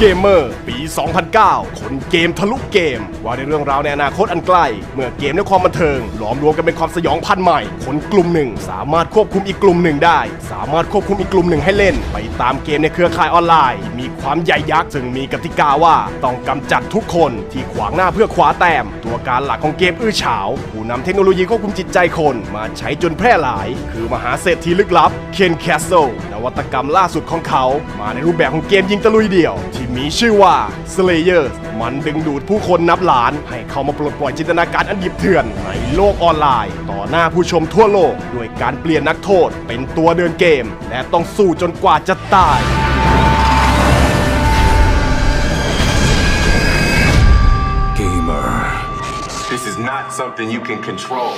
เกมเมอร์ปี 2009 คนเกมทะลุเกม ว่าในเรื่องราวในอนาคตอันใกล้ เมื่อเกมและความบันเทิง หลอมรวมกันเป็นความสยองพันใหม่ คนกลุ่มหนึ่ง สามารถควบคุมอีกกลุ่มหนึ่งได้ สามารถควบคุมอีกกลุ่มหนึ่งให้เล่น ไปตามเกมในเครือข่ายออนไลน์ มีความใหญ่ยักษ์ซึ่งมีกติกาว่าต้องกำจัดทุกคนที่ขวางหน้าเพื่อคว้าแต้ม ตัวการหลักของเกมอื้อฉาว ผู้นำเทคโนโลยีควบคุมจิตใจคนมาใช้จนแพร่หลาย คือมหาเศรษฐีลึกลับเคนแคสเซิลวัตกรรมล่าสุดของเขามาในรูปแบบของเกมยิงตะลุยเดี่ยว ที่มีชื่อว่า Slayer มันดึงดูดผู้คนนับล้าน ให้เข้ามาปลดปล่อยจินตนาการอันดิบเถื่อน ในโลกออนไลน์ ต่อหน้าผู้ชมทั่วโลกด้วยการเปลี่ยนนักโทษ เป็นตัวเดินเกม และต้องสู้จนกว่าจะตาย Gamer. This is not something you can control.